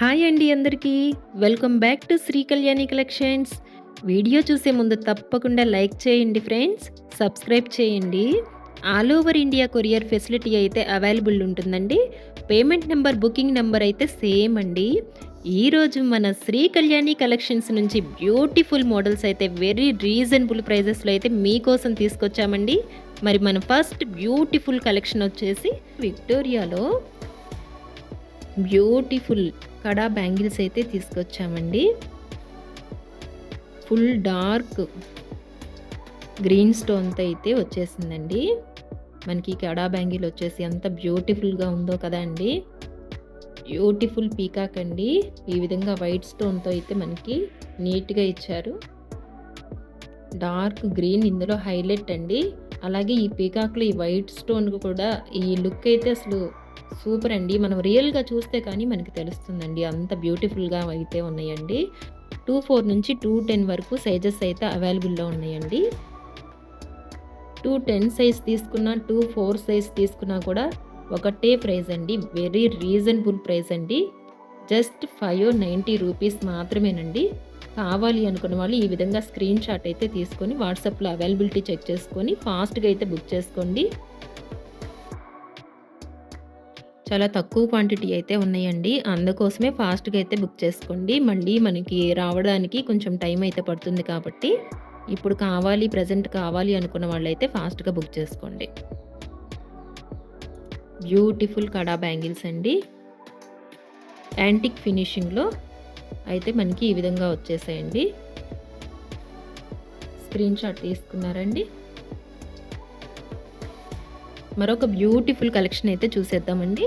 Hi అండి అందరికీ. Welcome back to Sri Kalyani collections. Video చూసే ముందు తప్పకుండా లైక్ చేయండి ఫ్రెండ్స్. సబ్స్క్రైబ్ చేయండి. All over India courier facility అయితే అవైలబుల్ ఉంటుందండి. పేమెంట్ నెంబర్ బుకింగ్ నెంబర్ అయితే సేమ్ అండి. ఈరోజు మన శ్రీ కళ్యాణి కలెక్షన్స్ నుంచి బ్యూటిఫుల్ మోడల్స్ అయితే వెరీ రీజనబుల్ ప్రైజెస్లో అయితే మీకోసం తీసుకొచ్చామండి. మరి మన ఫస్ట్ బ్యూటిఫుల్ కలెక్షన్ వచ్చేసి విక్టోరియాలో బ్యూటిఫుల్ కడా బ్యాంగిల్స్ అయితే తీసుకొచ్చామండి. ఫుల్ డార్క్ గ్రీన్ స్టోన్తో అయితే వచ్చేసిందండి. మనకి కడా బ్యాంగిల్ వచ్చేసి ఎంత బ్యూటిఫుల్గా ఉందో కదా అండి. బ్యూటిఫుల్ పీకాక్ అండి. ఈ విధంగా వైట్ స్టోన్తో అయితే మనకి నీట్గా ఇచ్చారు. డార్క్ గ్రీన్ ఇందులో హైలైట్ అండి. అలాగే ఈ పీకాక్లో ఈ వైట్ స్టోన్ కూడా ఈ లుక్ అయితే అసలు సూపర్ అండి. మనం రియల్గా చూస్తే కానీ మనకి తెలుస్తుందండి. అంత బ్యూటిఫుల్గా అయితే ఉన్నాయండి. టూ ఫోర్ నుంచి టూ టెన్ వరకు సైజెస్ అయితే అవైలబుల్లో ఉన్నాయండి. టూ టెన్ సైజ్ తీసుకున్నా టూ ఫోర్ సైజ్ తీసుకున్నా కూడా ఒకటే ప్రైస్ అండి. వెరీ రీజనబుల్ ప్రైస్ అండి. జస్ట్ ఫైవ్ నైంటీ రూపీస్ మాత్రమేనండి. కావాలి అనుకున్న వాళ్ళు ఈ విధంగా స్క్రీన్ షాట్ అయితే తీసుకొని వాట్సాప్లో అవైలబిలిటీ చెక్ చేసుకొని ఫాస్ట్గా అయితే బుక్ చేసుకోండి. చాలా తక్కువ క్వాంటిటీ అయితే ఉన్నాయండి. అందుకోసమే ఫాస్ట్గా అయితే బుక్ చేసుకోండి. మళ్ళీ మనకి రావడానికి కొంచెం టైం అయితే పడుతుంది కాబట్టి ఇప్పుడు కావాలి ప్రజెంట్ కావాలి అనుకున్న వాళ్ళైతే ఫాస్ట్గా బుక్ చేసుకోండి. బ్యూటిఫుల్ కడా బ్యాంగిల్స్ అండి. యాంటిక్ ఫినిషింగ్లో అయితే మనకి ఈ విధంగా వచ్చేసాయండి. స్క్రీన్ షాట్ తీసుకున్నారండి. మరొక బ్యూటిఫుల్ కలెక్షన్ అయితే చూసేద్దామండి.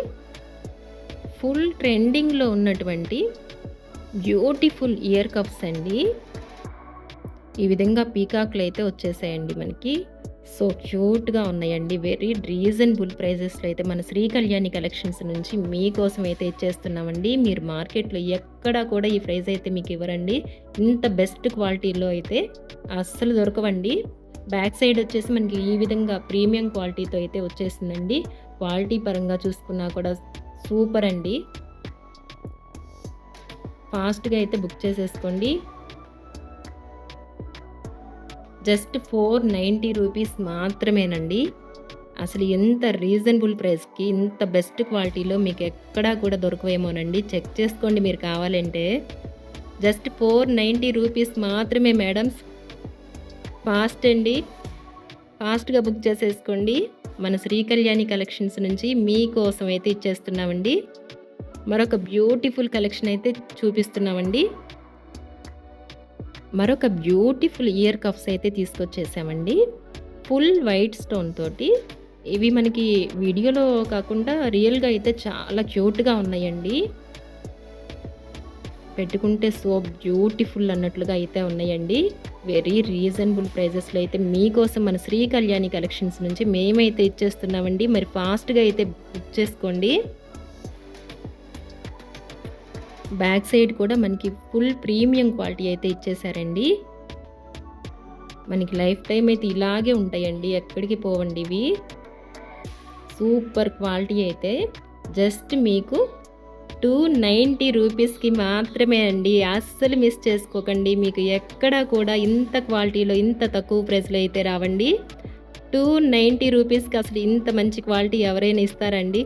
ఫుల్ ట్రెండింగ్లో ఉన్నటువంటి బ్యూటిఫుల్ ఇయర్ కప్స్ అండి. ఈ విధంగా పీకాక్లు అయితే వచ్చేసాయండి మనకి. సో క్యూట్గా ఉన్నాయండి. వెరీ రీజనబుల్ ప్రైజెస్లో అయితే మన శ్రీ కళ్యాణి కలెక్షన్స్ నుంచి మీకోసం అయితే ఇచ్చేస్తున్నామండి. మీరు మార్కెట్లో ఎక్కడా కూడా ఈ ప్రైస్ అయితే మీకు ఇవ్వరండి. ఇంత బెస్ట్ క్వాలిటీలో అయితే అస్సలు దొరకవండి. బ్యాక్ సైడ్ వచ్చేసి మనకి ఈ విధంగా ప్రీమియం క్వాలిటీతో అయితే వచ్చేసిందండి. క్వాలిటీ పరంగా చూసుకున్నా కూడా సూపర్ అండి. ఫాస్ట్గా అయితే బుక్ చేసేసుకోండి. జస్ట్ ఫోర్ నైంటీ రూపీస్ మాత్రమేనండి. అసలు ఎంత రీజనబుల్ ప్రైస్కి ఇంత బెస్ట్ క్వాలిటీలో మీకు ఎక్కడా కూడా దొరకవేమోనండి. చెక్ చేసుకోండి మీరు కావాలంటే. జస్ట్ ఫోర్ నైంటీ రూపీస్ మాత్రమే మేడమ్స్. ఫాస్ట్ అండి. ఫాస్ట్గా బుక్ చేసేసుకోండి. మన శ్రీ కళ్యాణి కలెక్షన్స్ నుంచి మీకోసం అయితే ఇచ్చేస్తున్నామండి. మరొక బ్యూటిఫుల్ కలెక్షన్ అయితే చూపిస్తున్నామండి. మరొక బ్యూటిఫుల్ ఇయర్ కఫ్స్ అయితే తీసుకొచ్చేసామండి. ఫుల్ వైట్ స్టోన్ తోటి. ఇవి మనకి వీడియోలో కాకుండా రియల్గా అయితే చాలా క్యూట్గా ఉన్నాయండి. పెట్టుకుంటే సో బ్యూటిఫుల్ అన్నట్లుగా అయితే ఉన్నాయండి. వెరీ రీజనబుల్ ప్రైజెస్లో అయితే మీకోసం మన శ్రీ కళ్యాణి కలెక్షన్స్ నుంచి మేమైతే ఇచ్చేస్తున్నామండి. మరి ఫాస్ట్గా అయితే బుక్ చేసుకోండి. బ్యాక్ సైడ్ కూడా మనకి ఫుల్ ప్రీమియం క్వాలిటీ అయితే ఇచ్చేసారండి. మనకి లైఫ్ టైం అయితే ఇలాగే ఉంటాయండి. ఎక్కడికి పోవండి ఇవి. సూపర్ క్వాలిటీ అయితే. జస్ట్ మీకు టూ నైంటీ రూపీస్కి మాత్రమే అండి. అస్సలు మిస్ చేసుకోకండి. మీకు ఎక్కడ కూడా ఇంత క్వాలిటీలో ఇంత తక్కువ ప్రైస్లో అయితే రావండి. టూ నైంటీ రూపీస్కి అసలు ఇంత మంచి క్వాలిటీ ఎవరైనా ఇస్తారండి?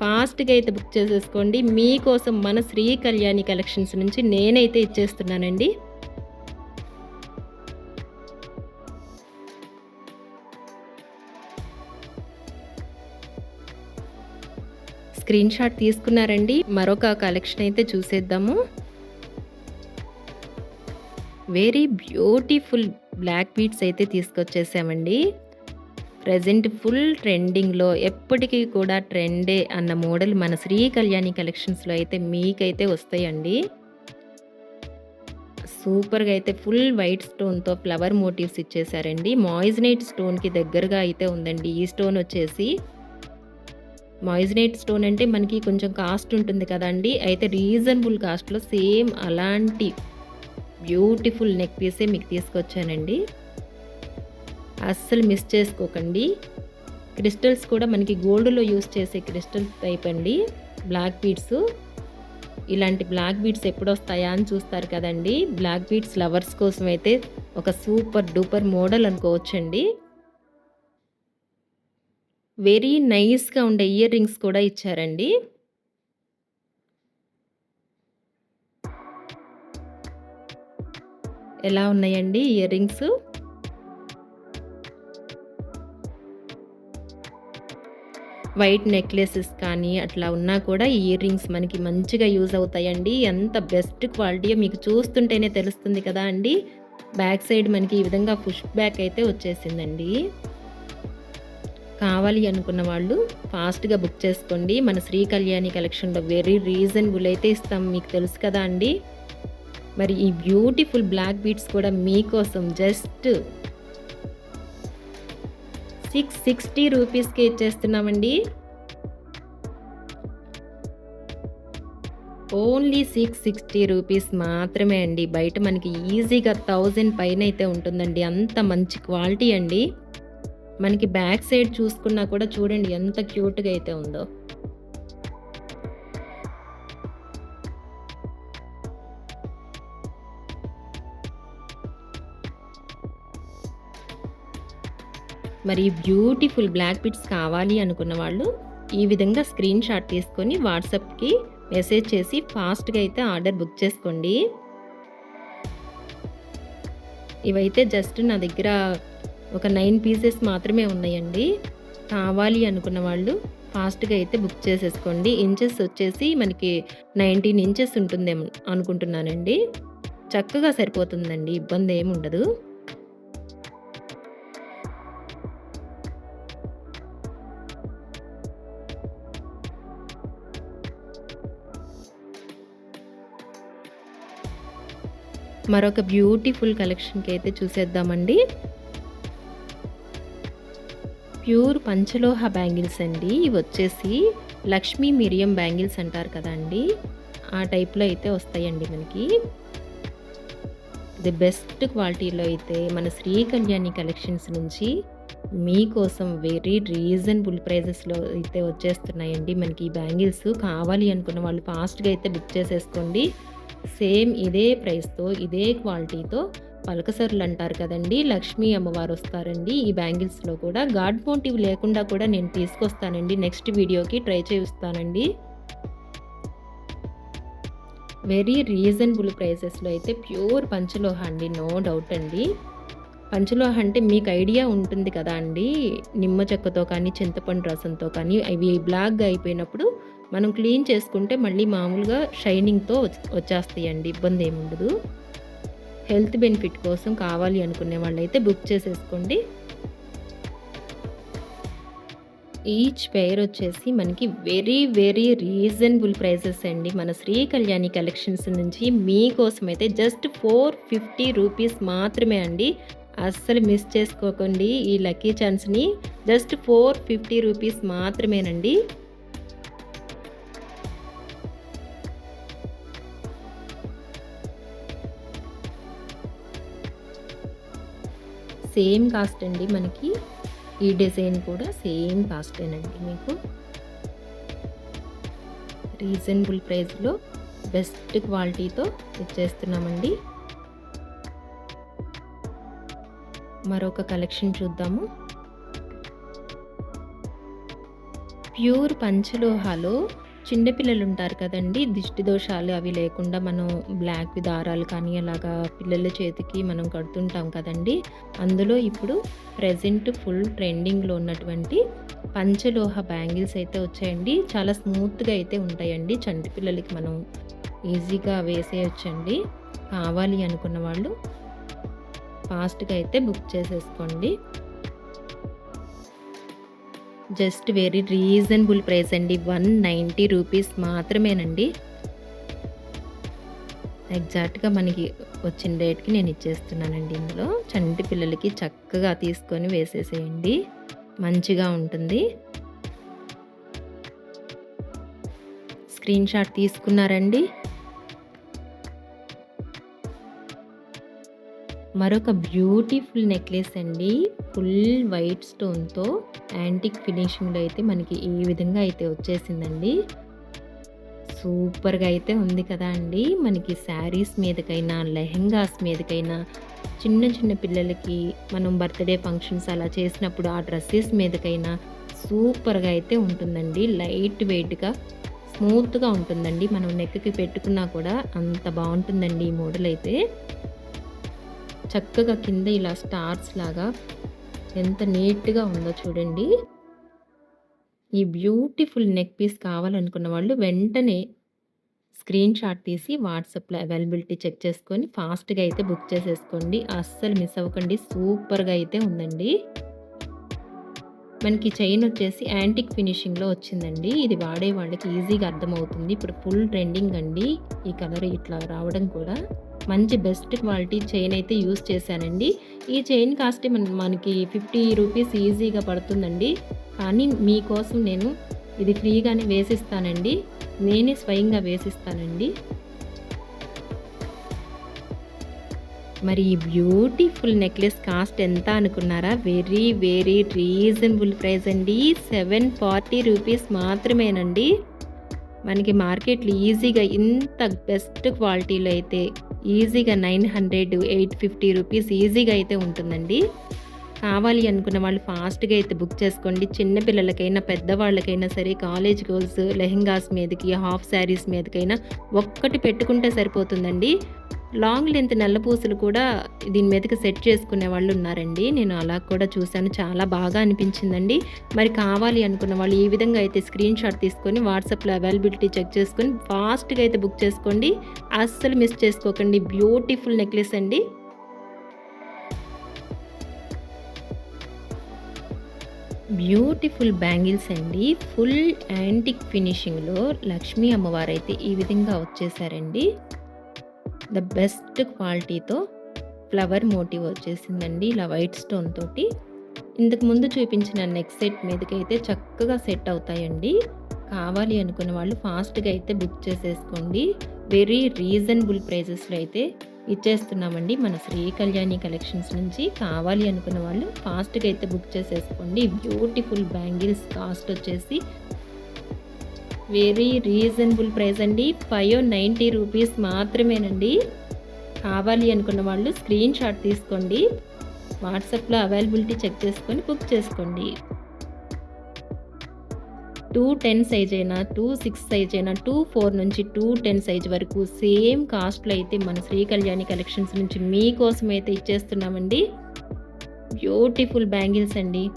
ఫాస్ట్గా అయితే బుక్ చేసేసుకోండి. మీకోసం మన శ్రీ కళ్యాణి కలెక్షన్స్ నుంచి నేనైతే ఇచ్చేస్తున్నానండి. స్క్రీన్ షాట్ తీసుకున్నారండి. మరొక కలెక్షన్ అయితే చూసేద్దాము. వెరీ బ్యూటిఫుల్ బ్లాక్ బీట్స్ అయితే తీసుకొచ్చేసామండి. ప్రజెంట్ ఫుల్ ట్రెండింగ్లో ఎప్పటికీ కూడా ట్రెండే అన్న మోడల్ మన శ్రీ కళ్యాణి కలెక్షన్స్లో అయితే మీకైతే వస్తాయండి. సూపర్గా అయితే ఫుల్ వైట్ స్టోన్తో ఫ్లవర్ మోటివ్స్ ఇచ్చేసారండి. మాయిజనైట్ స్టోన్కి దగ్గరగా అయితే ఉందండి. ఈ స్టోన్ వచ్చేసి మాయిజనేట్ స్టోన్ అంటే మనకి కొంచెం కాస్ట్ ఉంటుంది కదండి. అయితే రీజనబుల్ కాస్ట్లో సేమ్ అలాంటి బ్యూటిఫుల్ నెక్ పీసే మీకు తీసుకొచ్చానండి. అస్సలు మిస్ చేసుకోకండి. క్రిస్టల్స్ కూడా మనకి గోల్డ్లో యూస్ చేసే క్రిస్టల్ టైప్ అండి. Black beads. ఇలాంటి బ్లాక్ బీడ్స్ ఎప్పుడొస్తాయా అని చూస్తారు కదండి. బ్లాక్ బీడ్స్ లవర్స్ కోసం అయితే ఒక సూపర్ డూపర్ మోడల్ అనుకోవచ్చండి. వెరీ నైస్‌గా ఉండే ఇయర్ రింగ్స్ కూడా ఇచ్చారండి. ఎలా ఉన్నాయండి ఇయర్ రింగ్స్? వైట్ నెక్లెసెస్ కానీ అట్లా ఉన్నా కూడా ఈ ఇయర్ రింగ్స్ మనకి మంచిగా యూజ్ అవుతాయండి. ఎంత బెస్ట్ క్వాలిటీయో మీకు చూస్తుంటేనే తెలుస్తుంది కదా అండి. బ్యాక్ సైడ్ మనకి ఈ విధంగా పుష్ బ్యాక్ అయితే వచ్చేసిందండి. కావాలి అనుకున్న వాళ్ళు ఫాస్ట్‌గా బుక్ చేసుకోండి. మన శ్రీ కళ్యాణి కలెక్షన్‌లో వెరీ రీజనబుల్ అయితే ఇస్తాం. మీకు తెలుసు కదా అండి. మరి ఈ బ్యూటిఫుల్ బ్లాక్ బీడ్స్ కూడా మీకోసం జస్ట్ సిక్స్ సిక్స్టీ రూపీస్కి ఇచ్చేస్తున్నామండి. ఓన్లీ 660 రూపీస్ మాత్రమే అండి. బయట మనకి ఈజీగా థౌజండ్ పైన అయితే ఉంటుందండి. అంత మంచి క్వాలిటీ అండి. మనకి బ్యాక్ సైడ్ చూసుకున్నా కూడా చూడండి ఎంత క్యూట్‌గా అయితే ఉందో. మరి బ్యూటిఫుల్ బ్లాక్ బిట్స్ కావాలి అనుకున్న వాళ్ళు ఈ విధంగా స్క్రీన్ షాట్ తీసుకొని వాట్సాప్‌కి మెసేజ్ చేసి ఫాస్ట్‌గా అయితే ఆర్డర్ బుక్ చేసుకోండి. ఇవైతే జస్ట్ నా దగ్గర ఒక నైన్ పీసెస్ మాత్రమే ఉన్నాయండి. కావాలి అనుకున్న వాళ్ళు ఫాస్ట్‌గా అయితే బుక్ చేసేసుకోండి. ఇంచెస్ వచ్చేసి మనకి 19 ఇంచెస్ ఉంటుందేమో అనుకుంటున్నానండి. చక్కగా సరిపోతుందండి. ఇబ్బందేమి ఉండదు. మరొక బ్యూటిఫుల్ కలెక్షన్‌కి అయితే చూసేద్దామండి. ప్యూర్ పంచలోహ బ్యాంగిల్స్ అండి. వచ్చేసి లక్ష్మీ మిరియం బ్యాంగిల్స్ అంటారు కదండి ఆ టైప్‌లో అయితే వస్తాయండి మనకి. ది బెస్ట్ క్వాలిటీలో అయితే మన శ్రీ కళ్యాణి కలెక్షన్స్ నుంచి మీకోసం వెరీ రీజనబుల్ ప్రైజెస్‌లో అయితే వచ్చేస్తున్నాయండి మనకి ఈ బ్యాంగిల్స్. కావాలి అనుకున్న వాళ్ళు ఫాస్ట్‌గా అయితే బుక్ చేసేసుకోండి. సేమ్ ఇదే ప్రైస్‌తో, ఇదే క్వాలిటీతో పలకసరులు అంటారు కదండీ! లక్ష్మీ అమ్మవారు వస్తారండి. ఈ బ్యాంగిల్స్‌లో కూడా గాడ్ మోటివ్ లేకుండా కూడా నేను తీసుకొస్తానండి. నెక్స్ట్ వీడియోకి ట్రై చేస్తానండి. వెరీ రీజనబుల్ ప్రైసెస్‌లో అయితే ప్యూర్ పంచలోహ అండి. నో డౌట్ అండి. పంచలోహ అంటే మీకు ఐడియా ఉంటుంది కదా అండి. నిమ్మ చెక్కతో కానీ, చింతపండు రసంతో కానీ అవి బ్లాక్‌గా అయిపోయినప్పుడు మనం క్లీన్ చేసుకుంటే మళ్ళీ మామూలుగా షైనింగ్‌తో వచ్చేస్తాయండి ఇబ్బంది ఏముండదు హెల్త్ బెనిఫిట్ కోసం కావాలి అనుకునే వాళ్ళైతే బుక్ చేసేసుకోండి. ఈచ్ పెయిర్ వచ్చేసి మనకి వెరీ, వెరీ రీజనబుల్ ప్రైసెస్ అండి. మన శ్రీ కళ్యాణి కలెక్షన్స్ నుంచి మీకోసం అయితే జస్ట్ 450 రూపీస్ మాత్రమే అండి. అస్సలు మిస్ చేసుకోకండి ఈ లక్కీ ఛాన్స్‌ని. జస్ట్ 450 రూపీస్ మాత్రమేనండి. సేమ్ కాస్ట్ అండి మనకి. ఈ డిజైన్ కూడా సేమ్ కాస్టేనండి మీకు. రీజనబుల్ ప్రైస్‌లో బెస్ట్ క్వాలిటీతో ఇచ్చేస్తున్నామండి. మరొక కలెక్షన్ చూద్దాము. ప్యూర్ పంచలోహాలో చిన్నపిల్లలు ఉంటారు కదండి దిష్టి దోషాలు అవి లేకుండా మనం బ్లాక్ దారాలు కానీ అలాగా పిల్లల చేతికి మనం కడుతుంటాం కదండీ! అందులో ఇప్పుడు ప్రజెంట్ ఫుల్ ట్రెండింగ్‌లో ఉన్నటువంటి పంచలోహ బ్యాంగిల్స్ అయితే వచ్చాయండి. చాలా స్మూత్‌గా అయితే ఉంటాయండి. చంటి పిల్లలకి మనం ఈజీగా వేసేయొచ్చండి. కావాలి అనుకున్న వాళ్ళు ఫాస్ట్‌గా అయితే బుక్ చేసేసుకోండి. జస్ట్ వెరీ రీజనబుల్ ప్రైస్ అండి. 190 రూపీస్ మాత్రమేనండి. ఎగ్జాక్ట్‌గా మనకి వచ్చిన రేట్‌కి నేను ఇచ్చేస్తున్నానండి ఇందులో. చంటి పిల్లలకి చక్కగా తీసుకొని వేసేసేయండి. మంచిగా ఉంటుంది. స్క్రీన్ షాట్ తీసుకున్నారండి? మరొక బ్యూటిఫుల్ నెక్లెస్ అండి. ఫుల్ వైట్ స్టోన్‌తో యాంటిక్ ఫినిషింగ్‌లో అయితే మనకి ఈ విధంగా అయితే వచ్చేసిందండి. సూపర్‌గా అయితే ఉంది కదా అండి. మనకి శారీస్ మీదకైనా, లెహెంగాస్ మీదకైనా, చిన్న చిన్న పిల్లలకి మనం బర్త్‌డే ఫంక్షన్స్ అలా చేసినప్పుడు ఆ డ్రెస్సెస్ మీదకైనా సూపర్‌గా అయితే ఉంటుందండి. లైట్ వెయిట్‌గా, స్మూత్‌గా ఉంటుందండి. మనం నెక్‌కి పెట్టుకున్నా కూడా అంత బాగుంటుందండి ఈ మోడల్ అయితే. చక్కగా కింద ఇలా స్టార్స్ లాగా ఎంత నీట్‌గా ఉందో చూడండి. ఈ బ్యూటిఫుల్ నెక్ పీస్ కావాలనుకున్న వాళ్ళు వెంటనే స్క్రీన్ షాట్ తీసి వాట్సాప్‌లో అవైలబిలిటీ చెక్ చేసుకొని ఫాస్ట్‌గా అయితే బుక్ చేసేసుకోండి. అస్సలు మిస్ అవ్వకండి. సూపర్‌గా అయితే ఉందండి. మనకి చైన్ వచ్చేసి యాంటిక్ ఫినిషింగ్‌లో వచ్చిందండి. ఇది వాడే వాళ్ళకి ఈజీగా అర్థమవుతుంది. ఇప్పుడు ఫుల్ ట్రెండింగ్ అండి. ఈ కలర్ ఇట్లా రావడం కూడా. మంచి బెస్ట్ క్వాలిటీ చైన్ అయితే యూజ్ చేశానండి. ఈ చైన్ కాస్ట్ మనకి 50 రూపీస్ ఈజీగా పడుతుందండి. కానీ మీకోసం నేను ఇది ఫ్రీగానే వేసిస్తానండి. నేనే స్వయంగా వేసిస్తానండి. మరి ఈ బ్యూటిఫుల్ నెక్లెస్ కాస్ట్ ఎంత అనుకున్నారా? వెరీ వెరీ రీజనబుల్ ప్రైస్ అండి. 740 రూపీస్ మాత్రమేనండి. మనకి మార్కెట్‌లో ఈజీగా ఇంత బెస్ట్ క్వాలిటీలో అయితే ఈజీగా 900, 850 రూపీస్ ఈజీగా అయితే ఉంటుందండి. కావాలి అనుకున్న వాళ్ళు ఫాస్ట్‌గా అయితే బుక్ చేసుకోండి. చిన్న పిల్లలకైనా, పెద్దవాళ్ళకైనా సరే కాలేజ్ గర్ల్స్ లెహెంగాస్ మీదకి, హాఫ్ శారీస్ మీదకైనా ఒక్కటి పెట్టుకుంటే సరిపోతుందండి. లాంగ్ లెంత్ నల్ల పూసలు కూడా దీని మీదకి సెట్ చేసుకునే వాళ్ళు ఉన్నారండి. నేను అలా కూడా చూశాను చాలా బాగా అనిపించిందండి. మరి కావాలి అనుకున్న వాళ్ళు ఈ విధంగా అయితే స్క్రీన్ షాట్ తీసుకొని వాట్సాప్‌లో అవైలబిలిటీ చెక్ చేసుకొని ఫాస్ట్‌గా అయితే బుక్ చేసుకోండి. అస్సలు మిస్ చేసుకోకండి. బ్యూటిఫుల్ నెక్లెస్ అండి. బ్యూటిఫుల్ బ్యాంగిల్స్ అండి. ఫుల్ యాంటిక్ ఫినిషింగ్‌లో లక్ష్మీ అయితే ఈ విధంగా వచ్చేసారండి. ద బెస్ట్ క్వాలిటీతో ఫ్లవర్ మోటివ్ వచ్చేసిందండి. ఇలా వైట్ స్టోన్ తోటి. ఇంతకు ముందు చూపించిన నెక్ సెట్ మీదకైతే చక్కగా సెట్ అవుతాయండి. కావాలి అనుకున్న వాళ్ళు ఫాస్ట్‌గా అయితే బుక్ చేసేసుకోండి. వెరీ రీజనబుల్ ప్రైజెస్‌లో అయితే ఇచ్చేస్తున్నామండి. మన శ్రీ కళ్యాణి కలెక్షన్స్ నుంచి. కావాలి అనుకున్న వాళ్ళు ఫాస్ట్‌గా అయితే బుక్ చేసేసుకోండి. బ్యూటిఫుల్ బ్యాంగిల్స్ కాస్ట్ వచ్చేసి వెరీ రీజనబుల్ ప్రైస్ అండి. 590 రూపీస్ మాత్రమేనండి. కావాలి అనుకున్న వాళ్ళు స్క్రీన్ షాట్ తీసుకోండి. వాట్సాప్‌లో అవైలబిలిటీ చెక్ చేసుకొని బుక్ చేసుకోండి. 210 సైజ్ అయినా, 26 సైజ్ అయినా, 24 నుంచి 210 సైజ్ వరకు సేమ్ కాస్ట్‌లో అయితే మన శ్రీ కళ్యాణి కలెక్షన్స్ నుంచి మీకోసం అయితే ఇచ్చేస్తున్నామండి. బ్యూటిఫుల్ బ్యాంగిల్స్ అండి.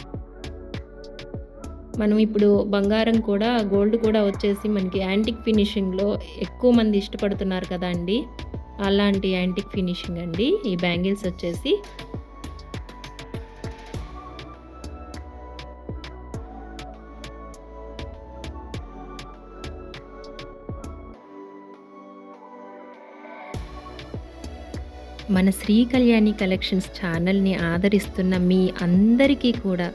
మనం ఇప్పుడు బంగారం కూడా గోల్డ్ కూడా వచ్చేసి మనకి యాంటిక్ ఫినిషింగ్‌లో ఎక్కువ మంది ఇష్టపడుతున్నారు కదా అండి. అలాంటి యాంటిక్ ఫినిషింగ్ అండి ఈ బ్యాంగిల్స్ వచ్చేసి. మన శ్రీ కళ్యాణి కలెక్షన్స్ ఛానల్‌ని ఆదరిస్తున్న మీ అందరికీ కూడా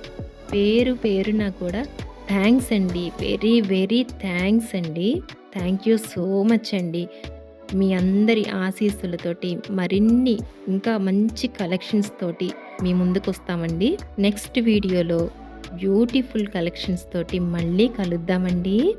పేరు పేరున కూడా థ్యాంక్స్ అండి. వెరీ వెరీ థ్యాంక్స్ అండి. థ్యాంక్ యూ సో మచ్ అండి. మీ అందరి ఆశీస్సులతోటి మరిన్ని ఇంకా మంచి కలెక్షన్స్ తోటి మీ ముందుకొస్తామండి. నెక్స్ట్ వీడియోలో బ్యూటిఫుల్ కలెక్షన్స్ తోటి మళ్ళీ కలుద్దామండి.